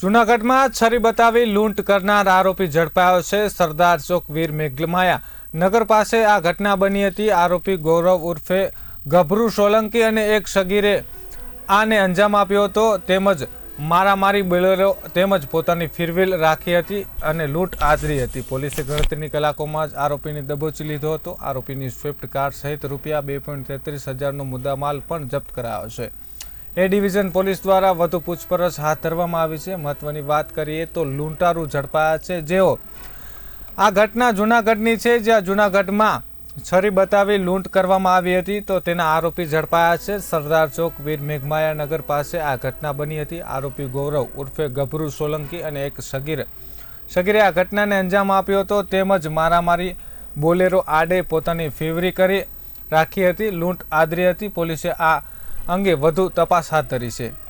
જૂનાગઢમાં છરી બતાવી લૂંટ કરનાર આરોપી ઝડપાયો છે. સરદાર ચોક વીર મેઘમાયા નગર પાસે આ ઘટના બની હતી. આરોપી ગૌરવ ઉર્ફે ગભરુ સોલંકી અને એક સગીરે આને અંજામ આપ્યો હતો. તેમજ મારામારી બોલેરો તેમજ પોતાની ફિરવીલ રાખી હતી અને લૂંટ આદરી હતી. પોલીસે ગણતરીની કલાકોમાં જ આરોપીને દબોચી લીધો હતો. આરોપીની સ્વિફ્ટ કાર સહિત રૂપિયા બે પોઈન્ટ તેત્રીસ હજારનો મુદ્દામાલ પણ જપ્ત કરાયો છે. એ ડિવિઝન પોલીસ દ્વારા વધુ પૂછપરછ હાથ ધરવામાં આવી છે. મહત્વની વાત કરીએ તો લૂંટારૂ ઝડપાયા છે. જેઓ આ ઘટના જૂનાગઢની છે, જ્યાં જૂનાગઢમાં છરી બતાવી લૂંટ કરવામાં આવી હતી, તો તેના આરોપી ઝડપાયા છે. સરદાર ચોક વીર મેઘમાયા નગર પાસે આ ઘટના બની હતી. આરોપી ગૌરવ ઉર્ફે ગભરુ સોલંકી અને એક સગીર. સગીરે આ ઘટનાને અંજામ આપ્યો હતો. તેમજ મારામારી બોલેરો આડે પોતાની ફેવરી કરી રાખી હતી. લૂંટ આદરી હતી. પોલીસે આ અંગે વધુ તપાસ હાથ ધરી છે.